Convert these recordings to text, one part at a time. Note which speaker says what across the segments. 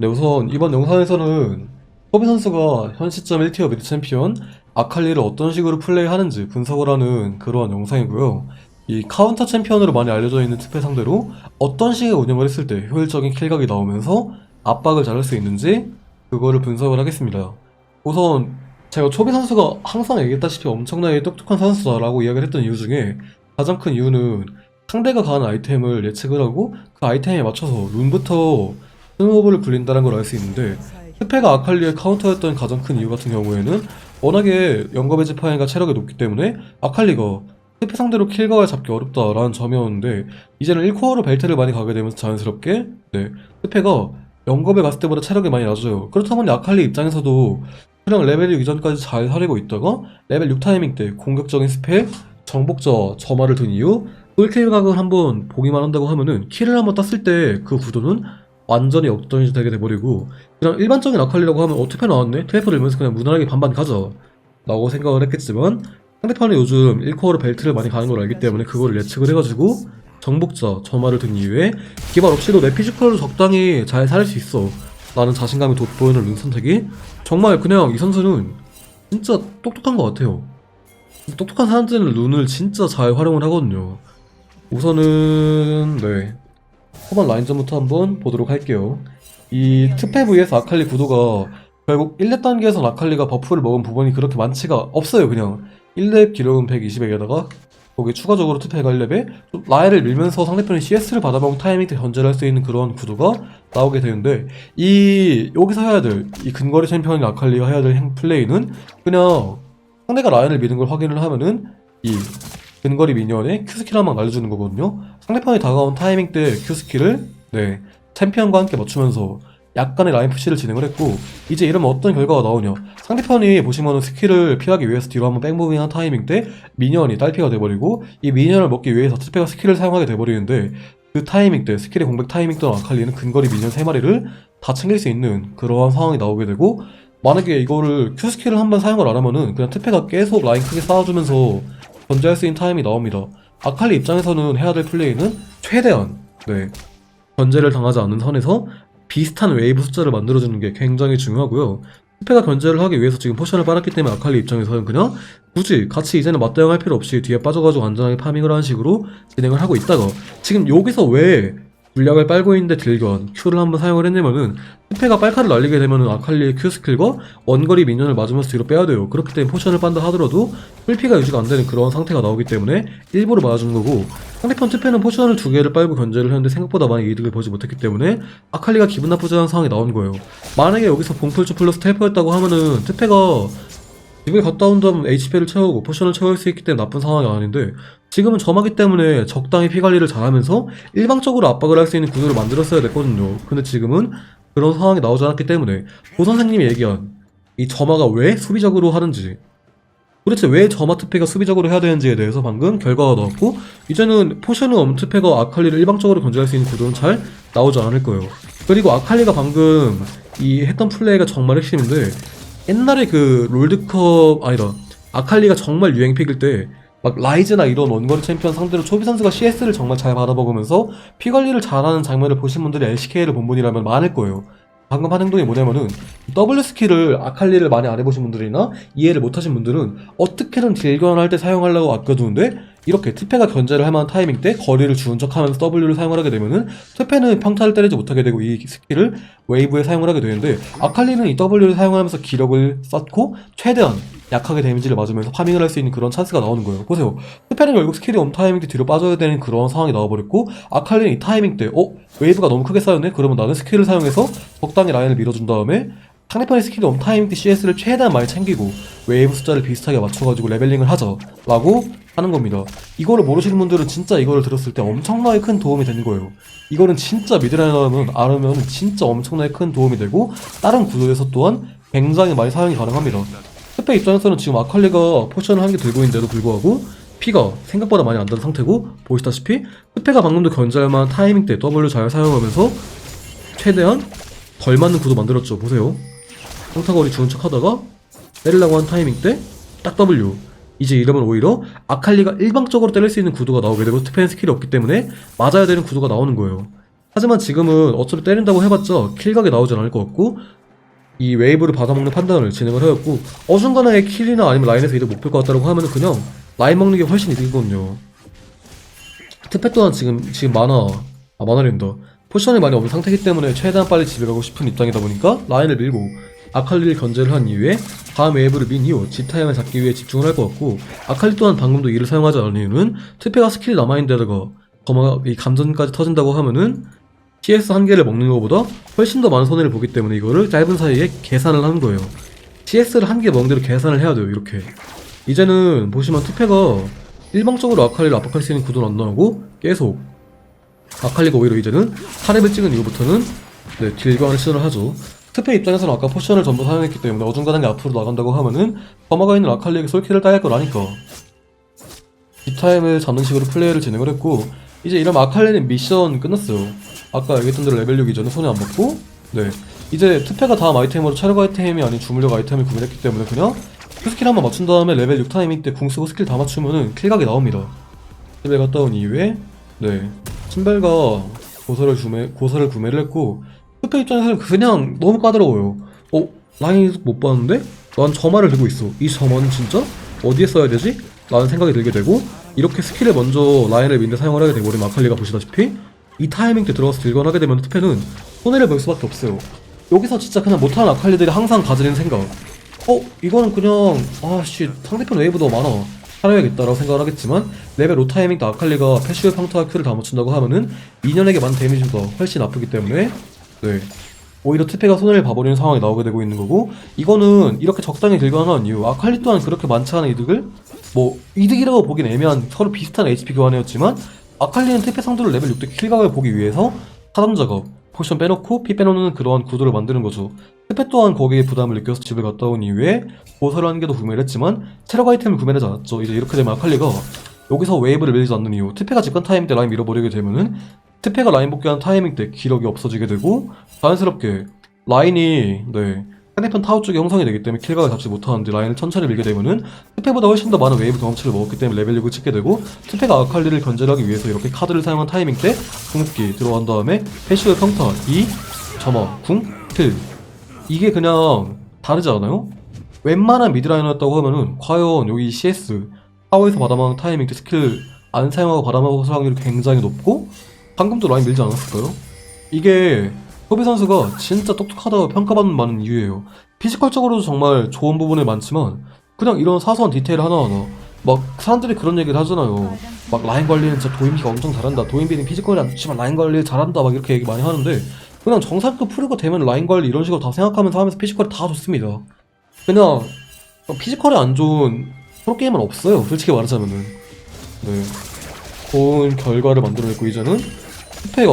Speaker 1: 네, 우선 이번 영상에서는 허비 선수가 현 시점 1티어 미드 챔피언 아칼리를 어떤 식으로 플레이하는지 분석을 하는 그러한 영상이고요. 이 카운터 챔피언으로 많이 알려져 있는 특패 상대로 어떤 식의 운영을 했을 때 효율적인 킬각이 나오면서 압박을 잘할 수 있는지 그거를 분석을 하겠습니다. 우선 제가 초비 선수가 항상 얘기했다시피 엄청나게 똑똑한 선수다라고 이야기를 했던 이유 중에 가장 큰 이유는 상대가 가는 아이템을 예측을 하고 그 아이템에 맞춰서 룬부터 스노우볼을 굴린다는 걸 알 수 있는데 스페가 아칼리의 카운터였던 가장 큰 이유 같은 경우에는 워낙에 영겁의 지파이가 체력이 높기 때문에 아칼리가 스페 상대로 킬각을 잡기 어렵다라는 점이었는데 이제는 1코어로 벨트를 많이 가게 되면서 자연스럽게 네 스페가 영겁에 갔을 때보다 체력이 많이 낮아져요. 그렇다 보니 아칼리 입장에서도 그냥 레벨 6 이전까지 잘 사리고 있다가 레벨 6 타이밍 때 공격적인 스펙, 정복자, 점화를 둔 이후 꿀킬 각을 한번 보기만 한다고 하면은 킬을 한번 땄을 때 그 구도는 완전히 역전이 되게 돼버리고 그냥 일반적인 아칼리라고 하면 어 투패 나왔네? 투패 들면서 그냥 무난하게 반반 가자 라고 생각을 했겠지만 상대편이 요즘 1코어로 벨트를 많이 가는 걸 알기 때문에 그걸 예측을 해가지고 정복자, 점화를 든 이후에 기발 없이도 내 피지컬로 적당히 잘 살릴 수 있어 라는 자신감이 돋보이는 룬 선택이 정말 그냥 이 선수는 진짜 똑똑한 것 같아요. 똑똑한 사람들은 룬을 진짜 잘 활용을 하거든요. 우선은 네 초반 라인전부터 한번 보도록 할게요. 이 특패 vs 아칼리 구도가 결국 1렙 단계에서 아칼리가 버프를 먹은 부분이 그렇게 많지가 없어요. 그냥 1렙 기록은 120에게다가 거기 추가적으로 투패가 1렙에 좀 라인을 밀면서 상대편이 CS를 받아먹은 타이밍 때 견제를 할 수 있는 그런 구도가 나오게 되는데 이 여기서 해야 될 이 근거리 챔피언인 아칼리가 해야 될행 플레이는 그냥 상대가 라인을 미는 걸 확인을 하면은 이 근거리 미니언에 Q스킬 한방 날려주는 거거든요. 상대편이 다가온 타이밍 때 Q스킬을 네 챔피언과 함께 맞추면서 약간의 라인 푸시를 진행을 했고 이제 이러면 어떤 결과가 나오냐. 상대편이 보시면은 스킬을 피하기 위해서 뒤로 한번 백무빙한 타이밍 때 미니언이 딸피가 돼버리고 이 미니언을 먹기 위해서 스페가 스킬을 사용하게 돼버리는데 그 타이밍 때 스킬의 공백 타이밍 동안 아칼리는 근거리 미니언 3마리를 다 챙길 수 있는 그러한 상황이 나오게 되고 만약에 이거를 Q 스킬을 한번 사용을 안 하면은 그냥 트페가 계속 라인 크게 쌓아주면서 견제할 수 있는 타임이 나옵니다. 아칼리 입장에서는 해야 될 플레이는 최대한 네 견제를 당하지 않는 선에서 비슷한 웨이브 숫자를 만들어주는 게 굉장히 중요하고요. 스페가 견제를 하기 위해서 지금 포션을 빨았기 때문에 아칼리 입장에서는 그냥 굳이 같이 이제는 맞대응할 필요 없이 뒤에 빠져가지고 안전하게 파밍을 하는 식으로 진행을 하고 있다가 지금 여기서 왜 물약을 빨고 있는데 딜견 Q를 한번 사용을 했냐면은 스페가 빨카를 날리게 되면은 아칼리의 Q 스킬과 원거리 미니언을 맞으면서 뒤로 빼야 돼요. 그렇기 때문에 포션을 빤다 하더라도 풀피가 유지가 안 되는 그런 상태가 나오기 때문에 일부러 맞아주는 거고 상대편 투패는 포션을 두 개를 빨고 견제를 했는데 생각보다 많이 이득을 보지 못했기 때문에 아칼리가 기분 나쁘지 않은 상황이 나온 거예요. 만약에 여기서 봉풀주 플러스 텔퍼였다고 하면은 투패가 집에 갔다 온 다음 HP를 채우고 포션을 채울 수 있기 때문에 나쁜 상황이 아닌데 지금은 점하기 때문에 적당히 피 관리를 잘하면서 일방적으로 압박을 할 수 있는 구도를 만들었어야 됐거든요. 근데 지금은 그런 상황이 나오지 않았기 때문에 고 선생님이 얘기한 이 점화가 왜 수비적으로 하는지 도대체 왜 점화 투패가 수비적으로 해야 되는지에 대해서 방금 결과가 나왔고 이제는 포션은 엄투패가 아칼리를 일방적으로 견제할 수 있는 구도는 잘 나오지 않을 거예요. 그리고 아칼리가 방금 이 했던 플레이가 정말 핵심인데 옛날에 그 롤드컵 아니다 아칼리가 정말 유행픽일 때 막 라이즈나 이런 원거리 챔피언 상대로 초비 선수가 CS를 정말 잘 받아먹으면서 피 관리를 잘하는 장면을 보신 분들이 LCK를 본 분이라면 많을 거예요. 방금 한 행동이 뭐냐면은 W 스킬을 아칼리를 많이 안 해보신 분들이나 이해를 못하신 분들은 어떻게든 딜견할 때 사용하려고 아껴두는데 이렇게 트페가 견제를 할 만한 타이밍 때 거리를 주는 척하면서 W를 사용을 하게 되면은 트페는 평타를 때리지 못하게 되고 이 스킬을 웨이브에 사용을 하게 되는데 아칼리는 이 W를 사용하면서 기력을 쌓고 최대한 약하게 데미지를 맞으면서 파밍을 할 수 있는 그런 찬스가 나오는 거예요. 보세요. 트페는 결국 스킬이 온 타이밍 때 뒤로 빠져야 되는 그런 상황이 나와버렸고 아칼리는 이 타이밍 때 어? 웨이브가 너무 크게 쌓였네? 그러면 나는 스킬을 사용해서 적당히 라인을 밀어준 다음에 상대편의 스킬이 온 타이밍 때 CS를 최대한 많이 챙기고 웨이브 숫자를 비슷하게 맞춰가지고 레벨링을 하자 라고 하는 겁니다. 이거를 모르시는 분들은 진짜 이거를 들었을 때 엄청나게 큰 도움이 되는 거예요. 이거는 진짜 미드라이너라면 알으면 진짜 엄청나게 큰 도움이 되고 다른 구도에서 또한 굉장히 많이 사용이 가능합니다. 스페 입장에서는 지금 아칼리가 포션을 한 개 들고 있는데도 불구하고 피가 생각보다 많이 안든 상태고 보시다시피 스페가 방금도 견제할 만한 타이밍 때 W 잘 사용하면서 최대한 덜 맞는 구도 만들었죠. 보세요. 평타거리 주는 척 하다가 때리려고 한 타이밍 때 딱 W 이제 이러면 오히려 아칼리가 일방적으로 때릴 수 있는 구도가 나오게 되고 스페인 스킬이 없기 때문에 맞아야 되는 구도가 나오는 거예요. 하지만 지금은 어차피 때린다고 해봤자 킬각이 나오진 않을 것 같고 이 웨이브를 받아먹는 판단을 진행을 하였고 어중간하게 킬이나 아니면 라인에서 이득 못 볼 것 같다고 하면은 그냥 라인 먹는 게 훨씬 이득이거든요. 특패 또한 지금 지금 만화 아 만화랜다 포션이 많이 없는 상태이기 때문에 최대한 빨리 집에 가고 싶은 입장이다 보니까 라인을 밀고 아칼리를 견제를 한 이후에 다음 웨이브를 민 이후 G타임을 잡기 위해 집중을 할 것 같고 아칼리 또한 방금도 이를 사용하지 않은 이유는 특패가 스킬이 남아있는 데다가 거마가 이 감전까지 터진다고 하면은 CS 한 개를 먹는 것보다 훨씬 더 많은 손해를 보기 때문에 이거를 짧은 사이에 계산을 하는 거예요. CS를 한 개 먹는 대로 계산을 해야 돼요, 이렇게. 이제는 보시면 투패가 일방적으로 아칼리를 압박할 수 있는 구도는 안 나오고 계속 아칼리가 오히려 이제는 4렙을 찍은 이후부터는 네, 딜관을 시전을 하죠. 투패 입장에서는 아까 포션을 전부 사용했기 때문에 어중간하게 앞으로 나간다고 하면은 거마가 있는 아칼리에게 솔킬을 따야 할 거라니까. 뒷타임을 잡는 식으로 플레이를 진행을 했고 이제 이러면 아칼리는 미션 끝났어요. 아까 얘기했던 대로 레벨 6 이전에 손해 안 받고 네 이제 투패가 다음 아이템으로 차력 아이템이 아닌 주물력 아이템을 구매했기 때문에 그냥 그 스킬 한번 맞춘 다음에 레벨 6 타이밍 때 궁 쓰고 스킬 다 맞추면은 킬각이 나옵니다. 집에 갔다 온 이후에 네 신발과 고서를 구매 고서를 구매를 했고 투패 입장에서는 그냥 너무 까다로워요. 어 라인 못 봤는데 난 점화를 들고 있어. 이 점화는 진짜 어디에 써야 되지? 라는 생각이 들게 되고 이렇게 스킬을 먼저 라인을 민데 사용을 하게 되고 우리 마칼리가 보시다시피 이 타이밍 때 들어가서 딜건하게 되면 투패는 손해를 볼 수밖에 없어요. 여기서 진짜 그냥 못하는 아칼리들이 항상 가지는 생각. 어 이거는 그냥 아씨 상대편 웨이브 너무 많아. 살아야겠다라고 생각을 하겠지만 레벨 5 타이밍 때 아칼리가 패시브 평타와 큐를 다 맞춘다고 하면은 미녀에게 많은 데미지보다 훨씬 아프기 때문에 네. 오히려 투패가 손해를 봐버리는 상황이 나오게 되고 있는 거고 이거는 이렇게 적당히 딜관하는 이유 아칼리 또한 그렇게 많지 않은 이득을 뭐 이득이라고 보긴 애매한 서로 비슷한 HP 교환이었지만 아칼리는 투패 상대로 레벨 6대 킬각을 보기 위해서 사전 작업 포션 빼놓고 피 빼놓는 그러한 구도를 만드는 거죠. 투패 또한 거기에 부담을 느껴서 집에 갔다 온 이후에 보석을 한 개도 구매를 했지만 체력 아이템을 구매하지 않았죠. 이제 이렇게 되면 아칼리가 여기서 웨이브를 밀지 않는 이유 투패가 집간 타이밍 때 라인 밀어버리게 되면은 투패가 라인 복귀하는 타이밍 때 기력이 없어지게 되고 자연스럽게 라인이 네 상대편 타워 쪽에 형성이 되기 때문에 킬각을 잡지 못하는데 라인을 천천히 밀게 되면은 투패보다 훨씬 더 많은 웨이브 경험치를 먹었기 때문에 레벨 6을 찍게 되고 투패가 아칼리를 견제를 하기 위해서 이렇게 카드를 사용한 타이밍 때 궁극기 들어간 다음에 패시브 평타 2 점화 궁킬 이게 그냥 다르지 않아요? 웬만한 미드라이너였다고 하면은 과연 여기 CS 타워에서 받아먹는 타이밍 때 스킬 안 사용하고 받아먹을 확률이 굉장히 높고 방금도 라인 밀지 않았을까요? 이게 호비 선수가 진짜 똑똑하다고 평가받는 많은 이유예요. 피지컬적으로도 정말 좋은 부분이 많지만 그냥 이런 사소한 디테일 하나하나 막 사람들이 그런 얘기를 하잖아요. 막 라인 관리는 진짜 도인비가 엄청 잘한다. 도인비는 피지컬이 안 좋지만 라인 관리를 잘한다. 막 이렇게 얘기 많이 하는데 그냥 정상도 프로가 되면 라인 관리 이런 식으로 다 생각하면서 하면서 피지컬이 다 좋습니다. 그냥 피지컬이 안 좋은 프로게임은 없어요. 솔직히 말하자면은. 네. 좋은 결과를 만들어냈고 이제는 투페가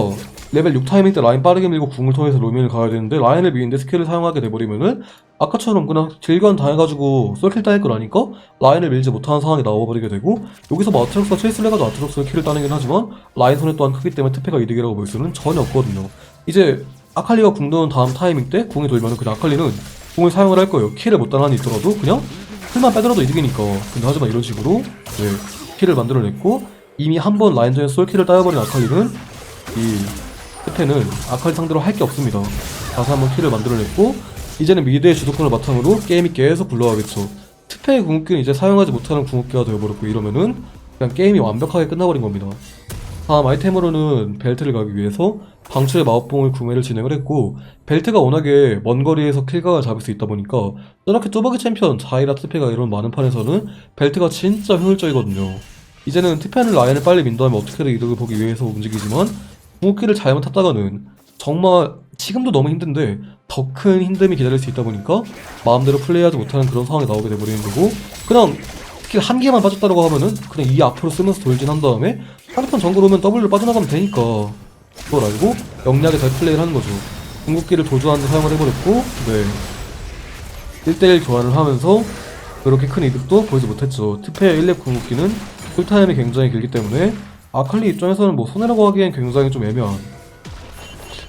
Speaker 1: 레벨 6 타이밍 때 라인 빠르게 밀고 궁을 통해서 로밍을 가야 되는데 라인을 미는데 스킬을 사용하게 돼버리면은 아까처럼 그냥 딜관 다 해가지고 솔킬 따일 거라니까 라인을 밀지 못하는 상황이 나와버리게 되고 여기서 뭐 아트록스가 체이스를 해가지고 아트록스가 킬을 따내긴 하지만 라인 손해 또한 크기 때문에 투페가 이득이라고 볼 수는 전혀 없거든요. 이제 아칼리가 궁 도는 다음 타이밍 때 궁이 돌면은 그냥 아칼리는 궁을 사용을 할 거예요. 킬을 못 한이 있더라도 그냥 킬만 빼더라도 이득이니까. 근데 하지만 이런 식으로 네 킬을 만들어냈고 이미 한 번 라인전에 솔킬을 따여버린 아칼리는 이 끝에는 아칼리 상대로 할 게 없습니다. 다시 한번 킬을 만들어냈고 이제는 미드의 주도권을 바탕으로 게임이 계속 굴러가겠죠. 특패의 궁극기는 이제 사용하지 못하는 궁극기가 되어버렸고 이러면은 그냥 게임이 완벽하게 끝나버린 겁니다. 다음 아이템으로는 벨트를 가기 위해서 방출의 마법봉을 구매를 진행을 했고 벨트가 워낙에 먼 거리에서 킬각을 잡을 수 있다 보니까 저렇게 뚜벅이 챔피언 자이라 트페가 이런 많은 판에서는 벨트가 진짜 효율적이거든요. 이제는 트페는 라인을 빨리 민 다음에 어떻게든 이득을 보기 위해서 움직이지만 궁극기를 잘못 탔다가는 정말 지금도 너무 힘든데 더 큰 힘듦이 기다릴 수 있다 보니까 마음대로 플레이하지 못하는 그런 상황이 나오게 돼버리는 거고 그냥 스킬 한 개만 빠졌다고 하면은 그냥 이 앞으로 쓰면서 돌진 한 다음에 상대편 정글 오면 W를 빠져나가면 되니까 그걸 알고 영리하게 잘 플레이를 하는 거죠. 궁극기를 도주하는 데 사용을 해버렸고 네. 1대1 교환을 하면서 그렇게 큰 이득도 보이지 못했죠. 특패의 1렙 궁극기는 쿨타임이 굉장히 길기 때문에 아칼리 입장에서는 뭐 손해라고 하기엔 굉장히 좀 애매한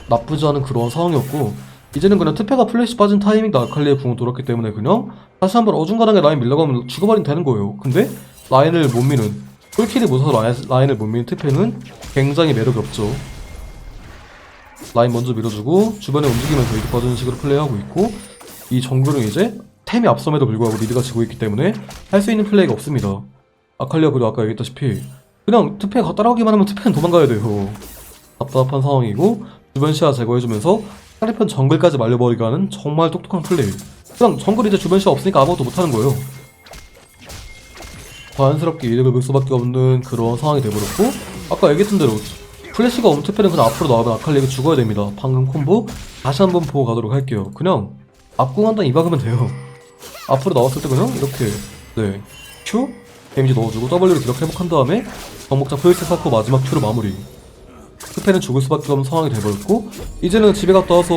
Speaker 1: 나쁘지 않은 그런 상황이었고 이제는 그냥 투패가 플래시 빠진 타이밍도 아칼리의 궁을 돌았기 때문에 그냥 다시 한번 어중간하게 라인 밀려가면 죽어버리면 되는 거예요 근데 라인을 못 미는 꿀킬이 무서워서 라인, 라인을 못 미는 투패는 굉장히 매력이 없죠 라인 먼저 밀어주고 주변에 움직이면서 이득 봐주는 식으로 플레이하고 있고 이 정글은 이제 템이 앞섬에도 불구하고 미드가 지고 있기 때문에 할 수 있는 플레이가 없습니다. 아칼리아 그리고 아까 얘기했다시피 그냥 투페가 따라오기만 하면 투페는 도망가야 돼요. 답답한 상황이고 주변 시야 제거해주면서 상대편 정글까지 말려버리게 하는 정말 똑똑한 플레이. 그냥 정글 이제 주변 시야 없으니까 아무것도 못하는 거예요. 자연스럽게 이득을 볼 수밖에 없는 그런 상황이 돼버렸고 아까 얘기했던 대로 플래시가 없는 투페는 그냥 앞으로 나오면 아칼리가 죽어야 됩니다. 방금 콤보 다시 한번 보고 가도록 할게요. 그냥 앞궁 한단 이박으면 돼요. 앞으로 나왔을 때 그냥 이렇게 네 Q 데미지 넣어주고 W로 기록 회복한 다음에 정복자 프로이스 쌓고 마지막 Q로 마무리. 스페는 죽을 수밖에 없는 상황이 돼버렸고 이제는 집에 갔다 와서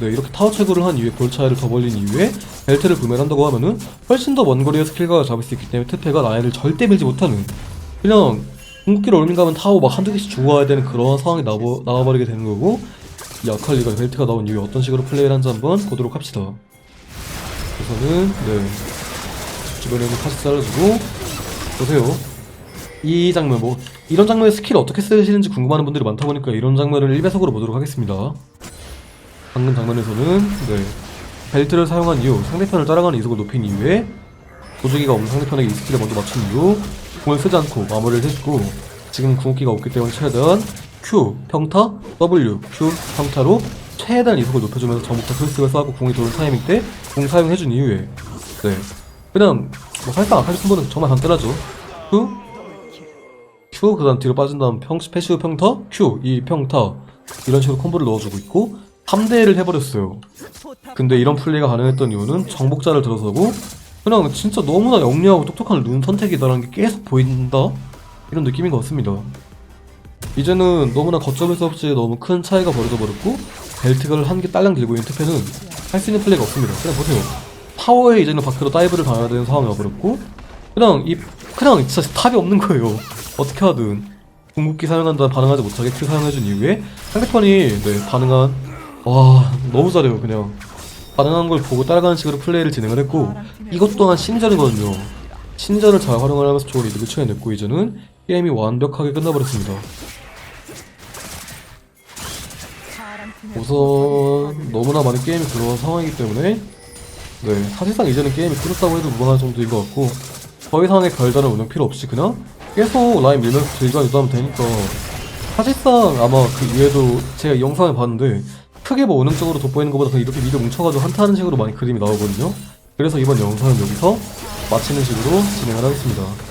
Speaker 1: 네 이렇게 타워 채굴을 한 이후에 볼 차이를 더 벌린 이후에 벨트를 구매한다고 하면은 훨씬 더 먼 거리에서 킬각을 잡을 수 있기 때문에 트페가 라인을 절대 밀지 못하는 그냥 궁극기를 올린 가면 타워 막 한두 개씩 와야 되는 그런 상황이 나버, 나와버리게 되는 거고 이 아칼리가 벨트가 나온 이후에 어떤 식으로 플레이를 하는지 한번 보도록 합시다. 우선은 네. 주변에 있는 카시 잘라주고 보세요? 이 장면 뭐 이런 장면에 스킬 어떻게 쓰시는지 궁금하는 분들이 많다 보니까 이런 장면을 1배속으로 보도록 하겠습니다. 방금 장면에서는 네 벨트를 사용한 이후 상대편을 따라가는 이속을 높인 이후에 도주기가 없는 상대편에게 이 스킬을 먼저 맞춘 이후 공을 쓰지 않고 마무리를 해주고 지금 궁극기가 없기 때문에 최대한 Q 평타 W Q 평타로 최대한 이속을 높여주면서 전부터 크리스를 쏴고 궁이 도는 타이밍 때궁 사용해준 이후에 네. 그냥 뭐 사실상 아카리 콤보는 정말 간단하죠 Q Q 그 다음 뒤로 빠진 다음 평 패시브 평타 Q 이 평타. 이런 식으로 콤보를 넣어주고 있고 3대1을 해버렸어요. 근데 이런 플레이가 가능했던 이유는 정복자를 들어서고 그냥 진짜 너무나 영리하고 똑똑한 룬 선택이다라는 게 계속 보인다? 이런 느낌인 것 같습니다. 이제는 너무나 걷잡을 수 없이 너무 큰 차이가 벌어져 버렸고 벨트를 한 개 딸랑 들고 있는 투페는 할 수 있는 플레이가 없습니다. 그냥 보세요 타워에 이제는 밖으로 다이브를 당해야 되는 상황이 와버렸고 그냥 이 그냥 진짜 답이 없는 거예요. 어떻게 하든. 궁극기 사용한다 반응하지 못하게 큐 사용해준 이후에 상대편이 네 반응한 와 너무 잘해요 그냥. 반응한 걸 보고 따라가는 식으로 플레이를 진행을 했고 이것 또한 신전이거든요. 신전을 잘 활용을 하면서 좋은 이득을 취해냈고 이제는 게임이 완벽하게 끝나버렸습니다. 우선 너무나 많은 게임이 들어온 상황이기 때문에 네 사실상 이제는 게임이 끝났다고 해도 무방할 정도인 것 같고 더 이상의 별다른 운영 필요 없이 그냥 계속 라인 밀면서 딜과 유도하면 되니까. 사실상 아마 그 이외에도 제가 이 영상을 봤는데 크게 뭐 운영적으로 돋보이는 것보다 그냥 이렇게 미드 뭉쳐가지고 한타하는 식으로 많이 그림이 나오거든요. 그래서 이번 영상은 여기서 마치는 식으로 진행을 하겠습니다